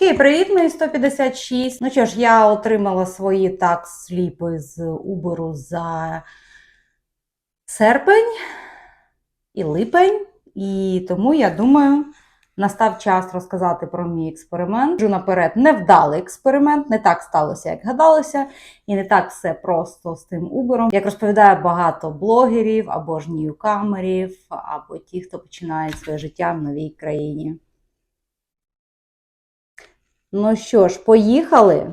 Окей, привіт, мої 156. Ну що ж, я отримала свої такс-сліпи з Uber за серпень і липень, і тому я думаю, настав час розказати про мій експеримент. Вже наперед невдалий експеримент, не так сталося, як гадалося, і не так все просто з тим Uber. Як розповідає багато блогерів або ж ньюкамерів, або ті, хто починає своє життя в новій країні. Ну що ж, поїхали.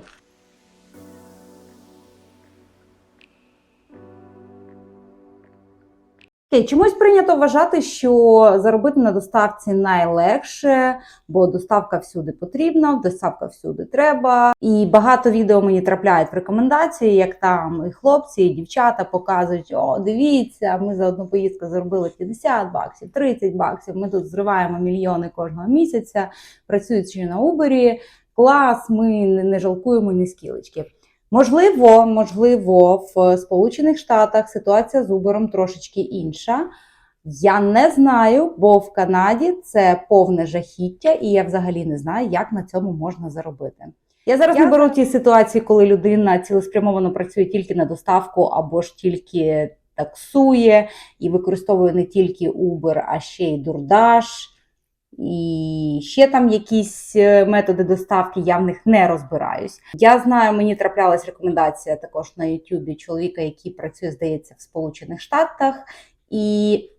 Чомусь прийнято вважати, що заробити на доставці найлегше, бо доставка всюди потрібна, доставка всюди треба. І багато відео мені трапляють в рекомендації, як там і хлопці, і дівчата показують: о, дивіться, ми за одну поїздку заробили 50 баксів, 30 баксів. Ми тут зриваємо мільйони кожного місяця, працюючи на Убері. Клас, ми не, жалкуємо ні скілечки. Можливо, можливо, в Сполучених Штатах ситуація з Uber трошечки інша. Я не знаю, бо в Канаді це повне жахіття, і я взагалі не знаю, як на цьому можна заробити. Я зараз Я не беру ті ситуації, коли людина цілеспрямовано працює тільки на доставку або ж тільки таксує і використовує не тільки Uber, а ще й DoorDash. І ще там якісь е, методи доставки, я в них не розбираюсь. Я знаю, мені траплялась рекомендація також на Ютубі чоловіка, який працює, здається, в Сполучених Штатах, і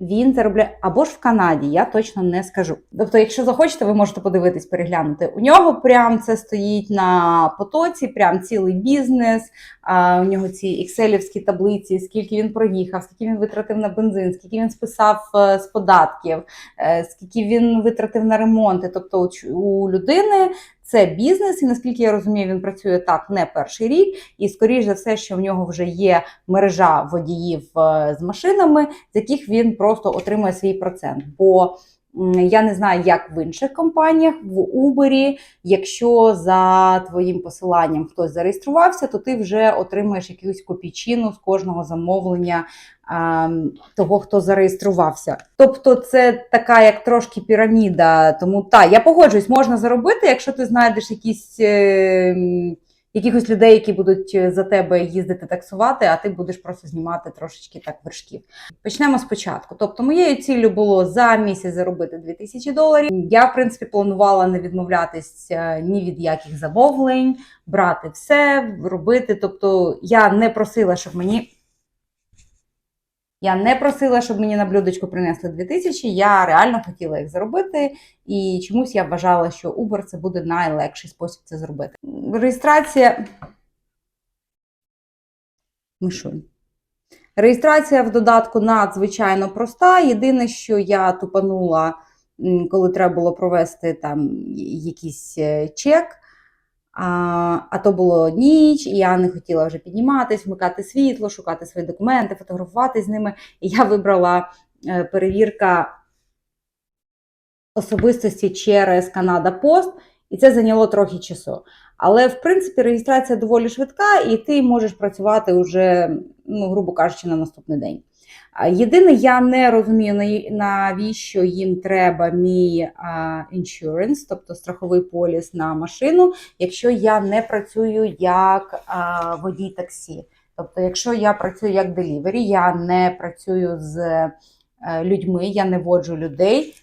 він заробляє або ж в Канаді, я точно не скажу. Тобто, якщо захочете, ви можете подивитись, переглянути. У нього прям це стоїть на потоці, прям цілий бізнес. А, у нього ці екселівські таблиці, скільки він проїхав, скільки він витратив на бензин, скільки він списав е, з податків, е, скільки він витратив на ремонти. Тобто у людини це бізнес, і наскільки я розумію, він працює так не перший рік. І скоріш за все, що в нього вже є мережа водіїв е, з машинами, з яких він просто отримує свій процент. Бо я не знаю, як в інших компаніях, в Uber, якщо за твоїм посиланням хтось зареєструвався, то ти вже отримаєш якусь копійчину з кожного замовлення ем, того, хто зареєструвався. Тобто, це така як трошки піраміда. Тому так, я погоджуюсь, можна заробити, якщо ти знайдеш якісь. Якихось людей, які будуть е, за тебе їздити таксувати, а ти будеш просто знімати трошечки так вершків. Почнемо спочатку. Тобто, моєю ціллю було за місяць заробити 2000 доларів. Я, в принципі, планувала не відмовлятись е, ні від яких замовлень, брати все, робити. Тобто, я не просила, щоб мені. Я не просила, щоб мені на блюдечко принесли 2000, я реально хотіла їх заробити, і чомусь я вважала, що Uber це буде найлегший спосіб це зробити. Реєстрація. Мишунь. Реєстрація в додатку надзвичайно проста. Єдине, що я тупанула, коли треба було провести там якийсь е, чек. А, а то було ніч, і я не хотіла вже підніматись, вмикати світло, шукати свої документи, фотографувати з ними. І я вибрала е, перевірка особистості через Канада Пост, і це зайняло трохи часу. Але в принципі реєстрація доволі швидка, і ти можеш працювати вже, ну, грубо кажучи, на наступний день. Єдине, я не розумію, навіщо їм треба мій insurance, тобто страховий поліс на машину, якщо я не працюю як водій таксі. Тобто, якщо я працюю як делівері, я не працюю з е, людьми, я не воджу людей.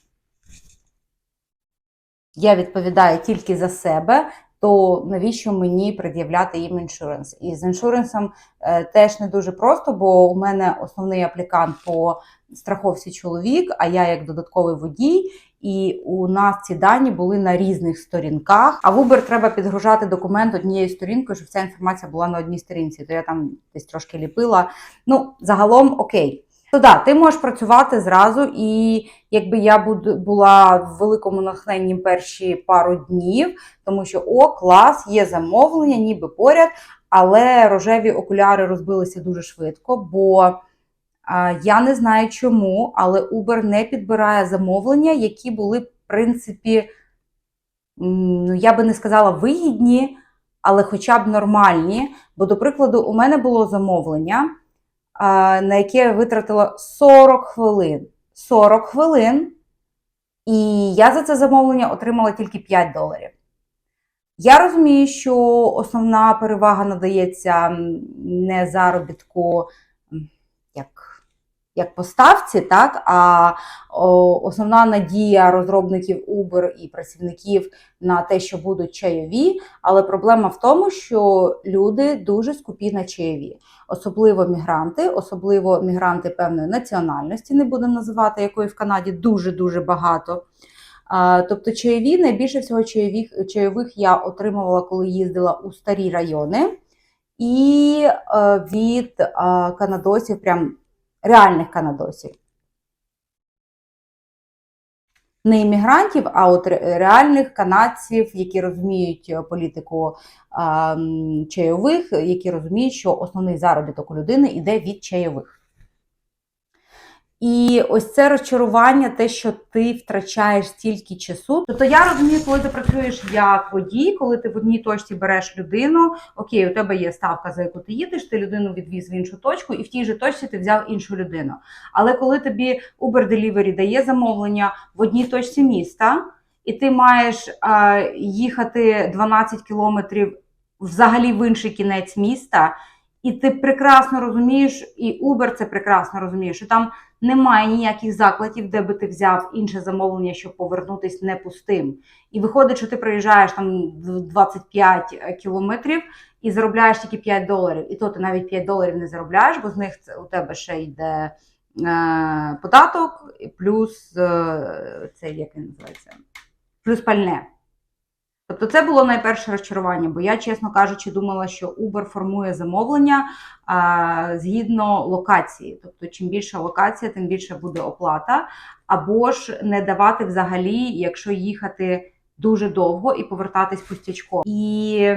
Я відповідаю тільки за себе, то навіщо мені пред'являти їм іншуренс? І з іншуренсом е, теж не дуже просто, бо у мене основний аплікант по страховці чоловік, а я як додатковий водій. І у нас ці дані були на різних сторінках. А в Uber треба підгружати документ однією сторінкою, щоб вся інформація була на одній сторінці. То я там десь трошки ліпила. Ну, загалом окей. То да, ти можеш працювати зразу, і якби я була в великому натхненні перші пару днів, тому що о, клас, є замовлення, ніби поряд, але рожеві окуляри розбилися дуже швидко, бо я не знаю чому, але Uber не підбирає замовлення, які були, в принципі, ну я би не сказала вигідні, але хоча б нормальні. Бо, до прикладу, у мене було замовлення, на яке я витратила 40 хвилин. 40 хвилин. І я за це замовлення отримала тільки 5 доларів. Я розумію, що основна перевага надається не заробітку як, як поставці, так, а о, основна надія розробників Uber і працівників на те, що будуть чайові. Але проблема в тому, що люди дуже скупі на чайові, особливо мігранти, особливо мігранти певної національності, не будемо називати, якої в Канаді дуже дуже багато. А, Тобто чайові, найбільше всього чайових, чайових я отримувала, коли їздила у старі райони, і е, від е, канадосів, прям реальних канадосів. Не іммігрантів, а от реальних канадців, які розуміють е, політику а, чайових, які розуміють, що основний заробіток у людини йде від чайових. І ось це розчарування, те, що ти втрачаєш стільки часу. Тобто я розумію, коли ти працюєш як водій, коли ти в одній точці береш людину, окей, у тебе є ставка, за яку ти їдеш, ти людину відвіз в іншу точку, і в тій же точці ти взяв іншу людину. Але коли тобі Uber Delivery дає замовлення в одній точці міста, і ти маєш а, їхати 12 кілометрів взагалі в інший кінець міста, і ти прекрасно розумієш, і Uber це прекрасно розуміє, що там немає ніяких закладів, де би ти взяв інше замовлення, щоб повернутися не пустим. І виходить, що ти проїжджаєш там 25 кілометрів і заробляєш тільки 5 доларів. І то ти навіть 5 доларів не заробляєш, бо з них це- у тебе ще йде е, податок, плюс е, це як він називається? Плюс пальне. Тобто це було найперше розчарування, бо я, чесно кажучи, думала, що Uber формує замовлення а, згідно локації. Тобто, чим більша локація, тим більше буде оплата, або ж не давати взагалі, якщо їхати дуже довго і повертатись пустячком. І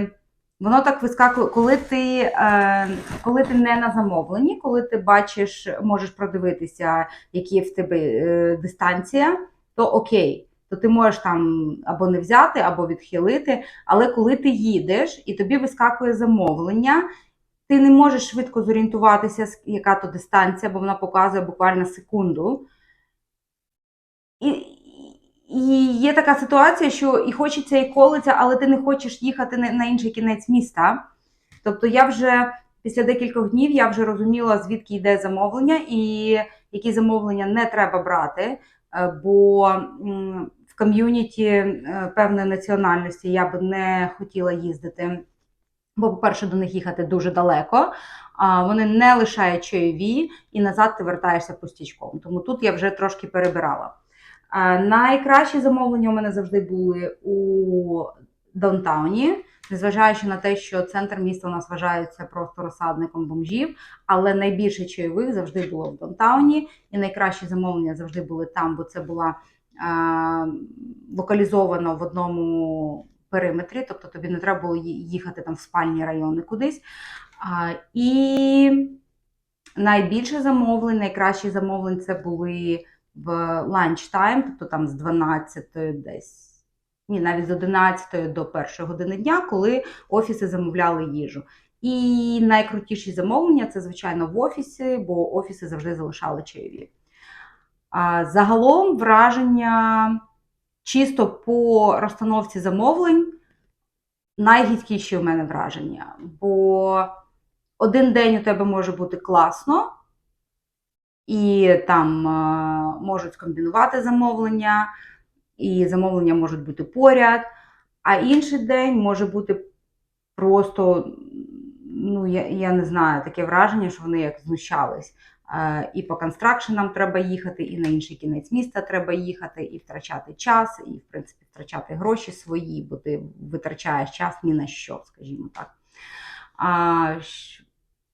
воно так вискакує, коли ти, е, коли ти не на замовленні, коли ти бачиш, можеш продивитися, які в тебе е, дистанція, то окей то ти можеш там або не взяти, або відхилити. Але коли ти їдеш і тобі вискакує замовлення, ти не можеш швидко зорієнтуватися, яка то дистанція, бо вона показує буквально секунду. І, і є така ситуація, що і хочеться, і колиться, але ти не хочеш їхати на, інший кінець міста. Тобто я вже після декількох днів я вже розуміла, звідки йде замовлення, і які замовлення не треба брати, е, бо ком'юніті е, певної національності я би не хотіла їздити. Бо, по-перше, до них їхати дуже далеко, а вони не лишають чайові, і назад ти вертаєшся пустічком. Тому тут я вже трошки перебирала. А, Найкращі замовлення у мене завжди були у даунтауні, незважаючи на те, що центр міста у нас вважається просто розсадником бомжів, але найбільше чайових завжди було в даунтауні, і найкращі замовлення завжди були там, бо це була локалізовано в одному периметрі, тобто тобі не треба було їхати там в спальні райони кудись. І найбільше замовлень, найкращі замовлень це були в ланчтайм, тобто там з 12 десь. Ні, навіть з 11 до 1 години дня, коли офіси замовляли їжу. І найкрутіші замовлення це, звичайно, в офісі, бо офіси завжди залишали чайові. Загалом враження чисто по розстановці замовлень найгідкіші у мене враження. Бо один день у тебе може бути класно, і там е, можуть скомбінувати замовлення, і замовлення можуть бути поряд, а інший день може бути просто, ну, я, я не знаю, таке враження, що вони як знущались. Е, І по констракшенам треба їхати, і на інший кінець міста треба їхати, і втрачати час, і, в принципі, втрачати гроші свої, бо ти витрачаєш час ні на що, скажімо так. А,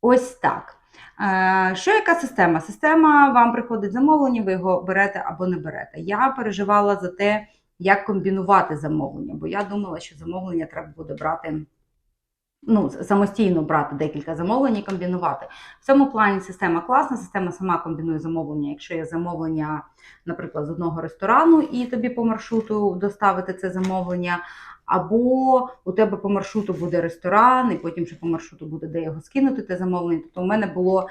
ось так. Е, Що яка система? Система вам приходить замовлення, ви його берете або не берете. Я переживала за те, як комбінувати замовлення, бо я думала, що замовлення треба буде брати. Ну, самостійно брати декілька замовлень і комбінувати. В цьому плані система класна, система сама комбінує замовлення. Якщо є замовлення, наприклад, з одного ресторану, і тобі по маршруту доставити це замовлення, або у тебе по маршруту буде ресторан, і потім ще по маршруту буде де його скинути, те замовлення. Тобто у мене було,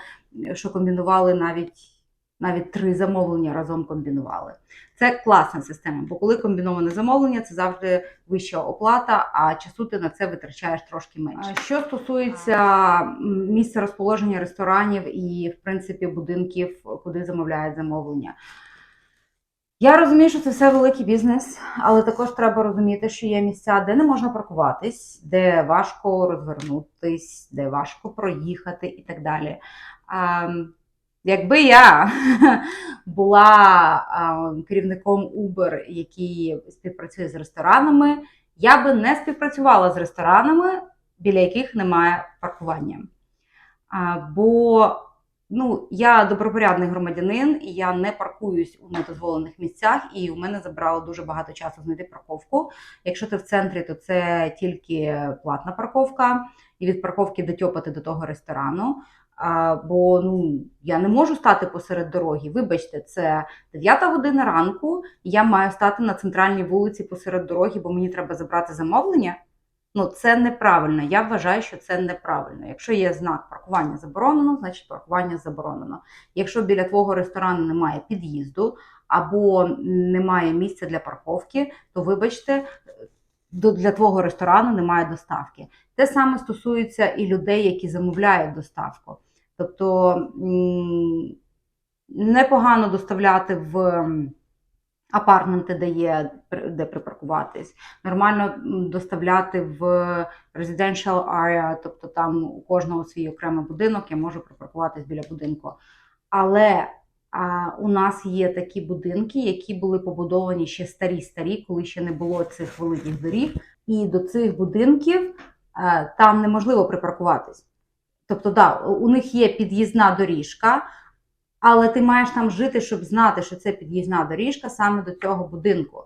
що комбінували навіть навіть три замовлення разом комбінували. Це класна система, бо коли комбіноване замовлення, це завжди вища оплата, а часу ти на це витрачаєш трошки менше. Що стосується місця розположення ресторанів і, в принципі, будинків, куди замовляють замовлення. Я розумію, що це все великий бізнес, але також треба розуміти, що є місця, де не можна паркуватись, де важко розвернутись, де важко проїхати і так далі. Якби я була керівником Uber, який співпрацює з ресторанами, я би не співпрацювала з ресторанами, біля яких немає паркування. Бо ну, я добропорядний громадянин, і я не паркуюсь у недозволених місцях, і у мене забрало дуже багато часу знайти парковку. Якщо ти в центрі, то це тільки платна парковка, і від парковки дотьопати до того ресторану. А, бо ну, я не можу стати посеред дороги. Вибачте, це 9 година ранку, я маю стати на центральній вулиці посеред дороги, бо мені треба забрати замовлення. Ну, це неправильно. Я вважаю, що це неправильно. Якщо є знак паркування заборонено, значить паркування заборонено. Якщо біля твого ресторану немає під'їзду або немає місця для парковки, то вибачте, для твого ресторану немає доставки. Те саме стосується і людей, які замовляють доставку. Тобто непогано доставляти в апартменти, де є де припаркуватись. Нормально доставляти в residential area, тобто там у кожного свій окремий будинок, я можу припаркуватись біля будинку. Але у нас є такі будинки, які були побудовані ще старі-старі, коли ще не було цих великих доріг. І до цих будинків е, там неможливо припаркуватись. Тобто, да, у них є під'їзна доріжка, але ти маєш там жити, щоб знати, що це під'їзна доріжка саме до цього будинку.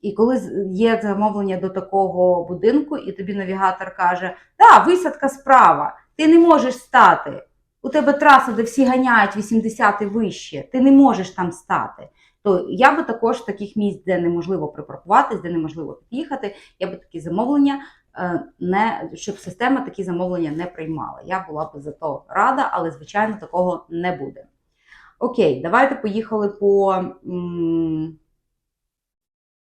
І коли є замовлення до такого будинку, і тобі навігатор каже: Да, висадка справа, ти не можеш стати. У тебе траса, де всі ганяють 80 і вище, ти не можеш там стати. То я би також таких місць, де неможливо припаркуватись, де неможливо під'їхати, я би такі замовлення е, не щоб система такі замовлення не приймала. Я була б за то рада, але звичайно такого не буде. Окей, давайте поїхали по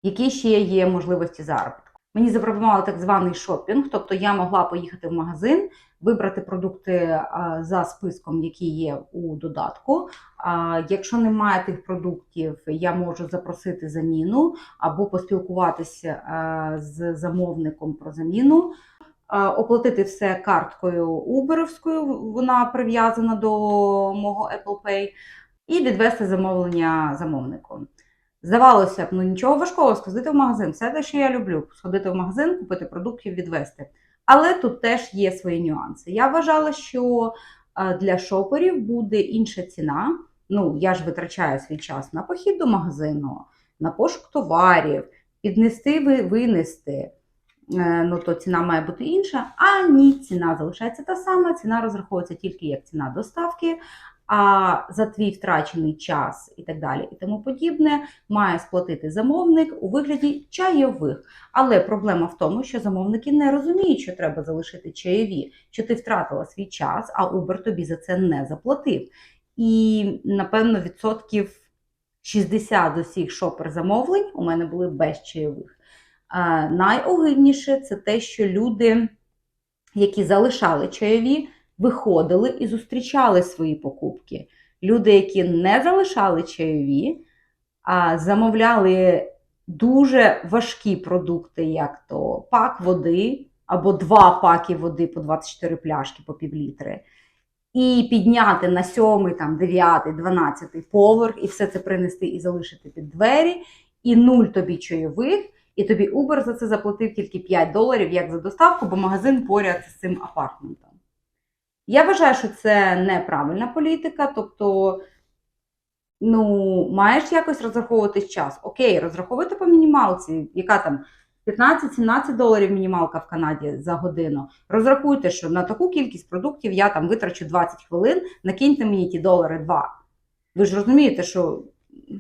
які ще є можливості заробітку. Мені запропонували так званий шопінг, тобто я могла поїхати в магазин, вибрати продукти за списком, які є у додатку. Якщо немає тих продуктів, я можу запросити заміну або поспілкуватися з замовником про заміну. Оплатити все карткою Uberівською, вона прив'язана до мого Apple Pay, і відвести замовлення замовнику. Здавалося б, ну нічого важкого, сходити в магазин. Все те, що я люблю, сходити в магазин, купити продуктів, відвести. Але тут теж є свої нюанси. Я вважала, що е, для шоперів буде інша ціна. Ну, я ж витрачаю свій час на похід до магазину, на пошук товарів, піднести, ви- винести. Е, Ну, то ціна має бути інша. А ні, ціна залишається та сама. Ціна розраховується тільки як ціна доставки, а за твій втрачений час і так далі, і тому подібне, має сплатити замовник у вигляді чайових. Але проблема в тому, що замовники не розуміють, що треба залишити чайові, що ти втратила свій час, а Uber тобі за це не заплатив. І, напевно, відсотків 60 усіх шопер замовлень у мене були без чайових. Найогидніше це те, що люди, які залишали чайові, виходили і зустрічали свої покупки. Люди, які не залишали чайові, а замовляли дуже важкі продукти, як то пак води або два паки води по 24 пляшки по півлітри. І підняти на сьомий, там, дев'ятий, дванадцятий поверх, і все це принести і залишити під двері, і нуль тобі чайових, і тобі Uber за це заплатив тільки 5 доларів як за доставку, бо магазин поряд з цим апартментом. Я вважаю, що це неправильна політика, тобто, ну, маєш якось розраховувати час. Окей, розраховуйте по мінімалці, яка там 15-17 доларів мінімалка в Канаді за годину. Розрахуйте, що на таку кількість продуктів я там витрачу 20 хвилин, накиньте мені ті долари два. Ви ж розумієте, що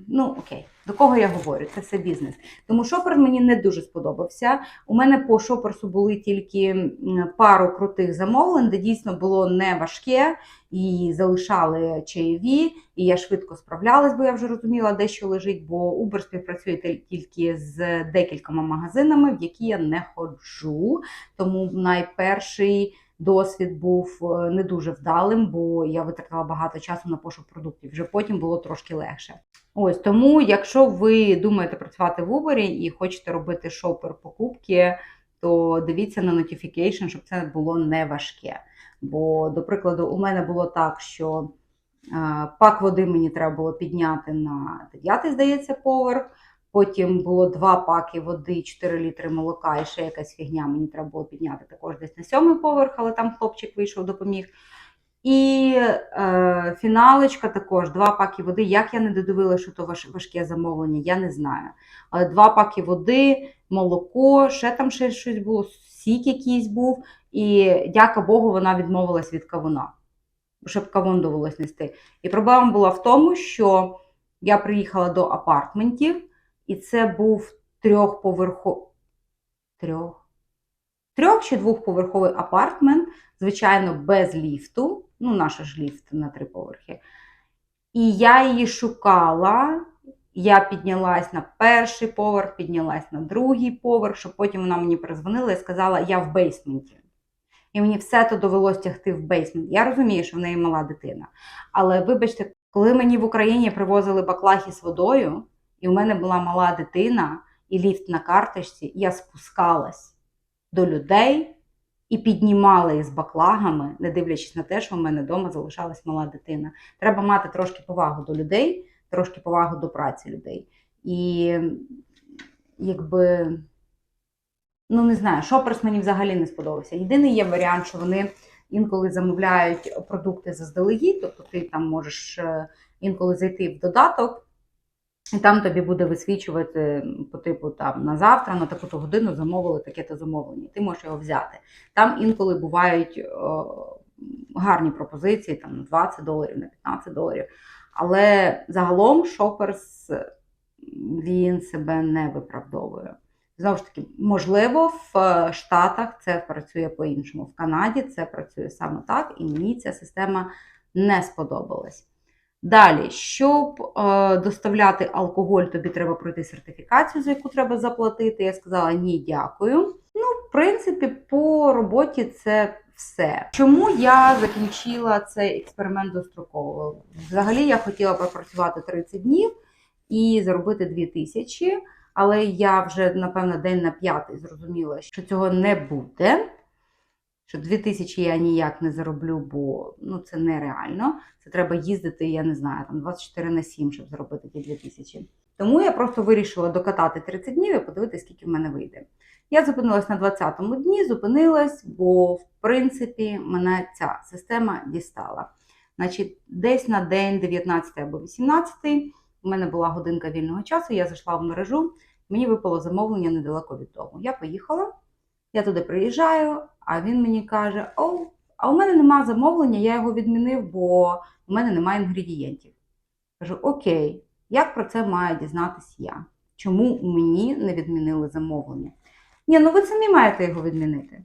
ну окей, до кого я говорю? Це все бізнес. Тому шопер мені не дуже сподобався. У мене по шоперсу були тільки пару крутих замовлень, де дійсно було не важке, і залишали чаєві, і я швидко справлялась, бо я вже розуміла, де що лежить, бо Uber співпрацює тільки з декількома магазинами, в які я не ходжу. Тому найперший досвід був е, не дуже вдалим, бо я витратила багато часу на пошук продуктів. Вже потім було трошки легше. Ось тому, якщо ви думаєте працювати в Uber і хочете робити шопер покупки, то дивіться на notification, щоб це було не важке. Бо, до прикладу, у мене було так, що е, пак води мені треба було підняти на 9, здається, поверх. Потім було два паки води, 4 літри молока і ще якась фігня. Мені треба було підняти також десь на сьомий поверх, але там хлопчик вийшов, допоміг. І е, фіналочка також два паки води. Як я не додивила, що то важ- важке замовлення, я не знаю. Але два паки води, молоко, ще там ще щось було, сік якийсь був. І дяка Богу, вона відмовилась від кавуна, щоб кавун довелось нести. І проблема була в тому, що я приїхала до апартментів, і це був трьохповерховий трьох. Трьох чи двохповерховий апартмент, звичайно, без ліфту. Ну, наш ж ліфт на три поверхи. І я її шукала. Я піднялась на перший поверх, піднялась на другий поверх, щоб потім вона мені перезвонила і сказала, я в бейсменті. І мені все то довелось тягти в бейсмент. Я розумію, що в неї мала дитина. Але вибачте, коли мені в Україні привозили баклахи з водою, і в мене була мала дитина, і ліфт на карточці, я спускалась до людей і піднімала їх з баклагами, не дивлячись на те, що в мене вдома залишалась мала дитина. Треба мати трошки повагу до людей, трошки повагу до праці людей. І якби, ну не знаю, шоперс мені взагалі не сподобався. Єдиний є варіант, що вони інколи замовляють продукти заздалегідь, тобто ти там можеш е, інколи зайти в додаток. І там тобі буде висвічувати по типу там на завтра, на таку-то годину замовили таке-то замовлення. Ти можеш його взяти. Там інколи бувають е, гарні пропозиції там на 20 доларів, на 15 доларів. Але загалом шоперс він себе не виправдовує. Знову ж таки, можливо, в е, Штатах це працює по-іншому. В Канаді це працює саме так, і мені ця система не сподобалась. Далі, щоб е, доставляти алкоголь, тобі треба пройти сертифікацію, за яку треба заплатити. Я сказала ні, дякую. Ну, в принципі, по роботі це все. Чому я закінчила цей експеримент достроково? Взагалі я хотіла пропрацювати 30 днів і заробити 2000, але я вже, напевно, день на п'ятий зрозуміла, що цього не буде. Що 2000 я ніяк не зароблю, бо ну, це нереально. Це треба їздити, я не знаю, там 24 на 7, щоб заробити ті 2000. Тому я просто вирішила докатати 30 днів і подивитися, скільки в мене вийде. Я зупинилась на 20-му дні, зупинилась, бо в принципі мене ця система дістала. Значить, десь на день 19 або 18 у мене була годинка вільного часу, я зайшла в мережу, мені випало замовлення недалеко від дому. Я поїхала, я туди приїжджаю, а він мені каже: О, а у мене нема замовлення, я його відмінив, бо у мене немає інгредієнтів. Кажу, окей, як про це маю дізнатись я? Чому мені не відмінили замовлення? Ні, ну ви самі маєте його відмінити.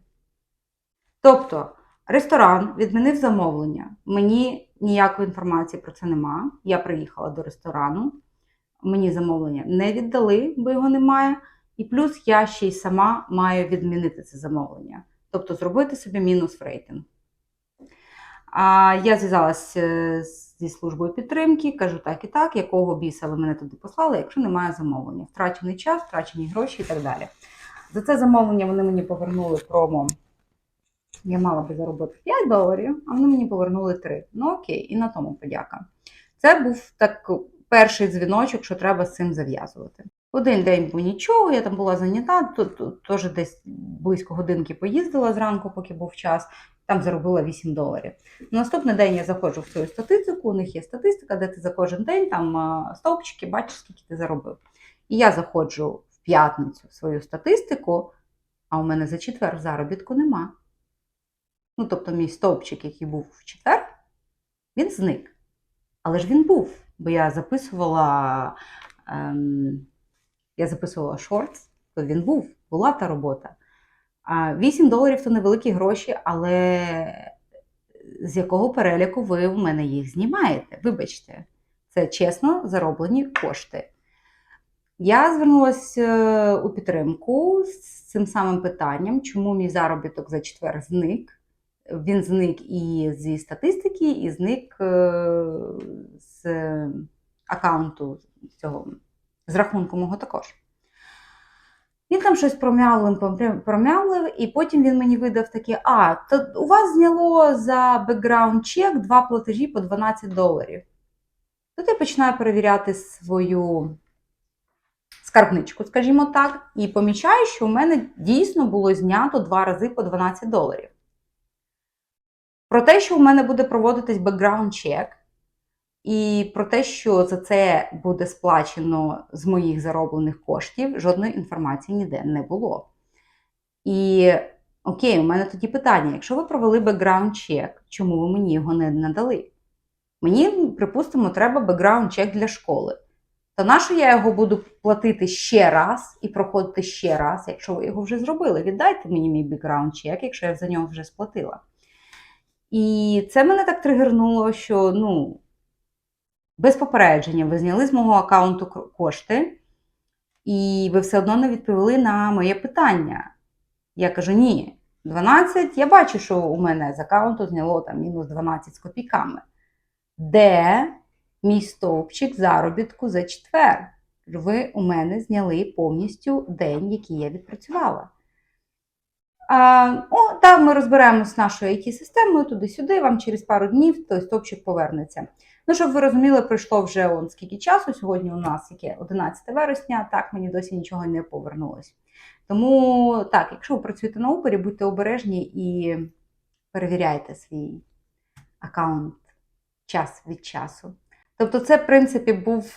Тобто, ресторан відмінив замовлення. Мені ніякої інформації про це нема. Я приїхала до ресторану, мені замовлення не віддали, бо його немає. І плюс я ще й сама маю відмінити це замовлення. Тобто зробити собі мінус в рейтинг. А я зв'язалася зі службою підтримки, кажу так і так, якого біса ви мене туди послали, якщо немає замовлення. Втрачений час, втрачені гроші і так далі. За це замовлення вони мені повернули промо. Я мала би заробити 5 доларів, а вони мені повернули 3. Ну окей, і на тому подяка. Це був так перший дзвіночок, що треба з цим зав'язувати. Один день був нічого, я там була зайнята, теж десь близько годинки поїздила зранку, поки був час, там заробила 8 доларів. На наступний день я заходжу в свою статистику, у них є статистика, де ти за кожен день там стовпчики бачиш, скільки ти заробив. І я заходжу в п'ятницю в свою статистику, а у мене за четвер заробітку нема. Ну, тобто, мій стовпчик, який був в четвер, він зник. Але ж він був. бо я записувала, ем, я записувала шортс, то він був, була та робота. А 8 доларів то невеликі гроші, але з якого переліку ви в мене їх знімаєте? Вибачте, це чесно зароблені кошти. Я звернулася у підтримку з цим самим питанням, чому мій заробіток за четвер зник. Він зник і зі статистики, і зник е, з аккаунту цього, з рахунку мого також. Він там щось промявлив, промявлив, і потім він мені видав таке: а, то у вас зняло за бекграунд чек два платежі по 12 доларів. Тут я починаю перевіряти свою скарбничку, скажімо так, і помічаю, що у мене дійсно було знято два рази по 12 доларів. Про те, що у мене буде проводитись бекграунд чек, і про те, що за це буде сплачено з моїх зароблених коштів, жодної інформації ніде не було. І окей, у мене тоді питання: якщо ви провели бекграунд чек, чому ви мені його не надали? Мені, припустимо, треба бекграунд чек для школи. То нащо я його буду платити ще раз і проходити ще раз, якщо ви його вже зробили? Віддайте мені мій бекграунд чек, якщо я за нього вже сплатила. І це мене так тригернуло, що ну, без попередження ви зняли з мого аккаунту кошти, і ви все одно не відповіли на моє питання. Я кажу: ні, 12, я бачу, що у мене з аккаунту зняло там мінус 12 з копійками. Де мій стовпчик заробітку за четвер? Ви у мене зняли повністю день, який я відпрацювала. А, о, так, ми розберемося з нашою IT-системою туди-сюди, вам через пару днів той стопчик повернеться. Ну, щоб ви розуміли, пройшло вже он скільки часу. Сьогодні у нас яке 11 вересня, так мені досі нічого не повернулось. Тому так, якщо ви працюєте на Uber, будьте обережні і перевіряйте свій аккаунт час від часу. Тобто, це, в принципі, був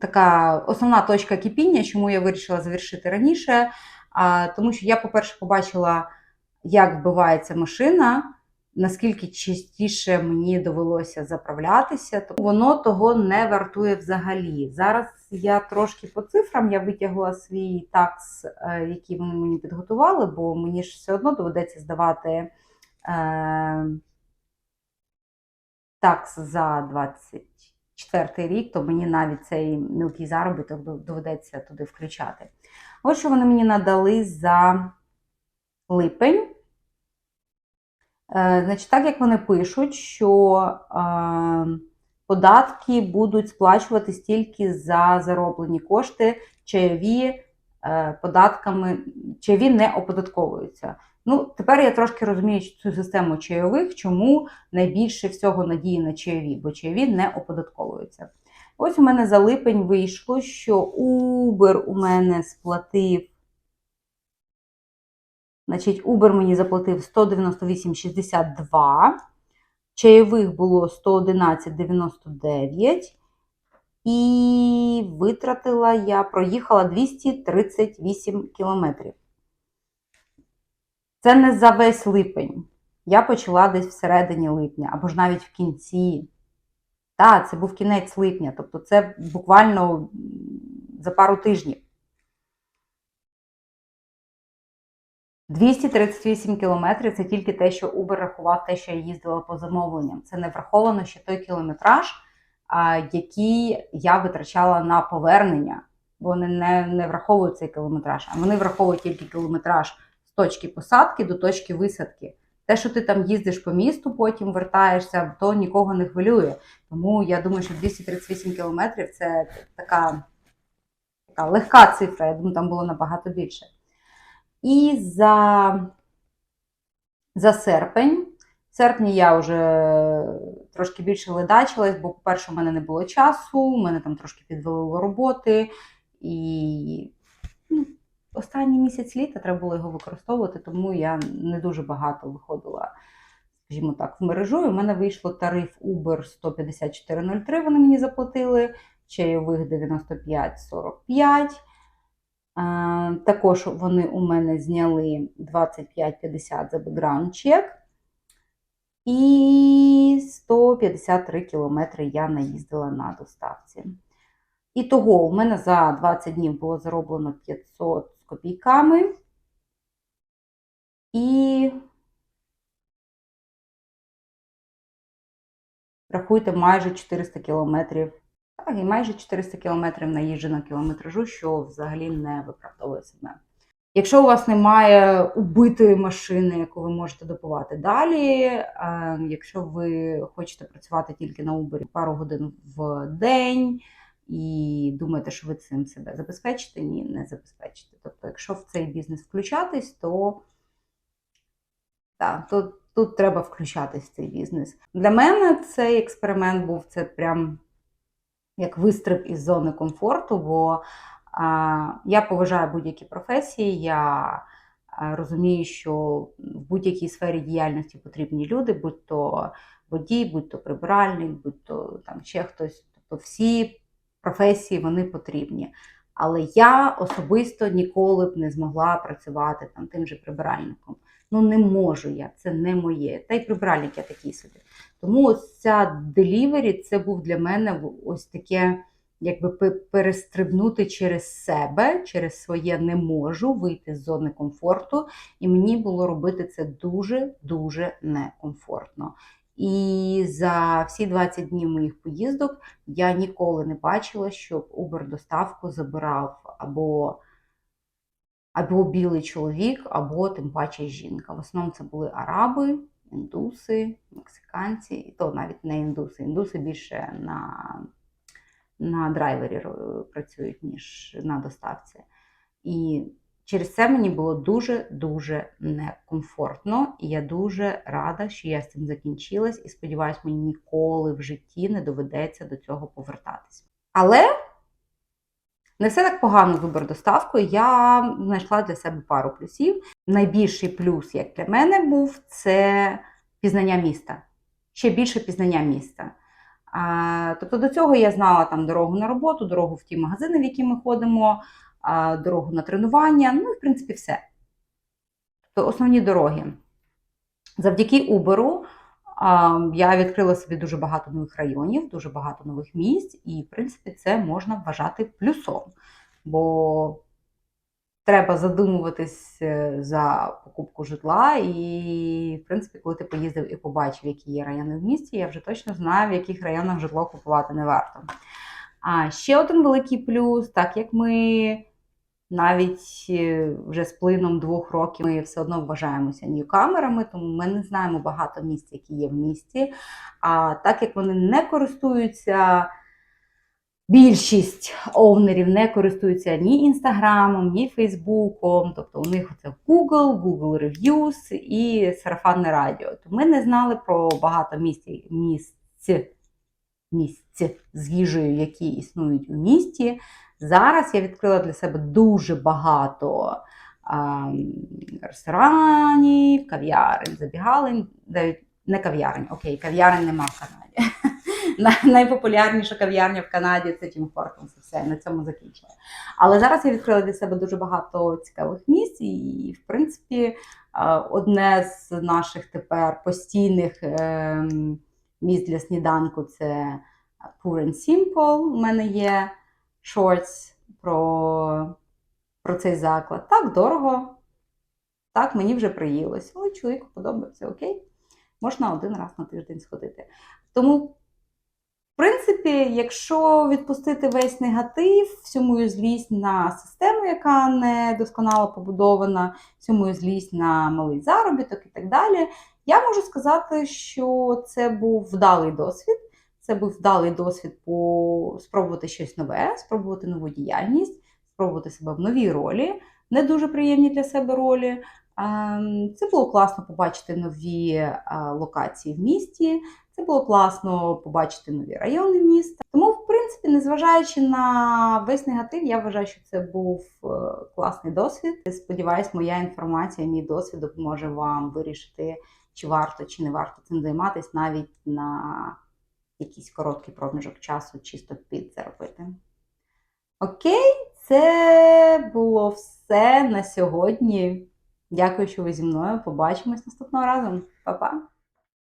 така основна точка кипіння, чому я вирішила завершити раніше. А, тому що я, по-перше, побачила, як вбивається машина, наскільки частіше мені довелося заправлятися, то воно того не вартує взагалі. Зараз я трошки по цифрам я витягла свій такс, е, який вони мені підготували, бо мені ж все одно доведеться здавати е, такс за 24 рік, то мені навіть цей мілкий заробіток доведеться туди включати. Ось що вони мені надали за липень. Е, Значить, так як вони пишуть, що е, податки будуть сплачуватись тільки за зароблені кошти, чайові е, податками, чайові не оподатковуються. Ну, тепер я трошки розумію цю систему чайових, чому найбільше всього надії на чайові, бо чайові не оподатковуються. Ось у мене за липень вийшло, що Uber у мене сплатив. Значить, Uber мені заплатив 198,62, чайових було 111,99. І витратила я, проїхала 238 кілометрів. Це не за весь липень. Я почала десь всередині липня, або ж навіть в кінці. Так, це був кінець липня, тобто це буквально за пару тижнів. 238 кілометрів це тільки те, що Uber рахував те, що я їздила по замовленням. Це не враховано ще той кілометраж, який я витрачала на повернення, бо вони не, не враховують цей кілометраж, а вони враховують тільки кілометраж з точки посадки до точки висадки. Те, що ти там їздиш по місту, потім вертаєшся, то нікого не хвилює. Тому я думаю, що 238 кілометрів це така, така легка цифра. Я думаю, там було набагато більше. І за, за серпень. В серпні я вже трошки більше ледачилась, бо, по-перше, у мене не було часу, у мене там трошки підвалило роботи. І ну, останній місяць літа треба було його використовувати, тому я не дуже багато виходила, скажімо так, в мережу. У мене вийшло тариф Uber 154,03, вони мені заплатили, чайових 95,45. Е, Також вони у мене зняли 25,50 за бекграунд чек. І 153 кілометри я наїздила на доставці. І того у мене за 20 днів було зароблено 500 з копійками. І рахуйте майже 400 кілометрів. І майже 400 кілометрів наїжджено кілометражу, що взагалі не виправдовує себе. Якщо у вас немає убитої машини, яку ви можете допувати далі, е, якщо ви хочете працювати тільки на Uber пару годин в день і думаєте, що ви цим себе забезпечите, ні, не забезпечите. Тобто, якщо в цей бізнес включатись, то так, то тут треба включатись в цей бізнес. Для мене цей експеримент був це прям як вистриб із зони комфорту, бо я поважаю будь-які професії. Я розумію, що в будь-якій сфері діяльності потрібні люди, будь то водій, будь то прибиральник, будь то там ще хтось. Тобто всі професії вони потрібні. Але я особисто ніколи б не змогла працювати там тим же прибиральником. Ну не можу я, це не моє. Та й прибиральник я такий собі. Тому ось ця делівері це був для мене ось таке, якби перестрибнути через себе, через своє не можу вийти з зони комфорту. І мені було робити це дуже-дуже некомфортно. І за всі 20 днів моїх поїздок я ніколи не бачила, щоб Uber-доставку забирав або або білий чоловік, або тим паче жінка. В основному це були араби, індуси, мексиканці, і то навіть не індуси. Індуси більше на на драйвері працюють, ніж на доставці. І через це мені було дуже-дуже некомфортно. І я дуже рада, що я з цим закінчилась, і сподіваюся, мені ніколи в житті не доведеться до цього повертатись. Але. Не все так погано з Uber-доставкою. Я знайшла для себе пару плюсів. Найбільший плюс, як для мене, був це пізнання міста. Ще більше пізнання міста. А, Тобто до цього я знала там дорогу на роботу, дорогу в ті магазини, в які ми ходимо, а, дорогу на тренування, ну і в принципі все. Тобто основні дороги. Завдяки Uber я відкрила собі дуже багато нових районів, дуже багато нових місць, і, в принципі, це можна вважати плюсом. Бо треба задумуватись е, за покупку житла. І, в принципі, коли ти поїздив і побачив, які є райони в місті, я вже точно знаю, в яких районах житло купувати не варто. А ще один великий плюс, так як ми навіть е, вже з плином двох років ми все одно вважаємося ньюкамерами, тому ми не знаємо багато місць, які є в місті. А так як вони не користуються, більшість овнерів не користуються ні Інстаграмом, ні Фейсбуком, тобто у них це Google, Google Reviews і сарафанне радіо. То ми не знали про багато місць, місць, місць з їжею, які існують у місті. Зараз я відкрила для себе дуже багато ресторанів, кав'ярень, забігалень, навіть не кав'ярень, окей, кав'ярень нема в Канаді. Найпопулярніша кав'ярня в Канаді це Тім Хортонс, все, на цьому закінчила. Але зараз я відкрила для себе дуже багато цікавих місць, і, в принципі, одне з наших тепер постійних ем, місць для сніданку це Pure and Simple. У мене є шортс про про цей заклад. Так, дорого. Так, мені вже приїлось. Але чоловіку подобається, окей. Можна один раз на тиждень сходити. Тому, в принципі, якщо відпустити весь негатив, всю мою злість на систему, яка не досконало побудована, всю мою злість на малий заробіток і так далі, я можу сказати, що це був вдалий досвід. Це був вдалий досвід по спробувати щось нове, спробувати нову діяльність, спробувати себе в новій ролі, не дуже приємні для себе ролі. Ем, це було класно побачити нові е, локації в місті. Це було класно побачити нові райони міста. Тому, в принципі, незважаючи на весь негатив, я вважаю, що це був е, класний досвід. Сподіваюсь, моя інформація, мій досвід допоможе вам вирішити, чи варто чи не варто цим займатися навіть на якийсь короткий проміжок часу чисто підзаробити. Окей, це було все на сьогодні. Дякую, що ви зі мною. Побачимось наступного разу. Па-па!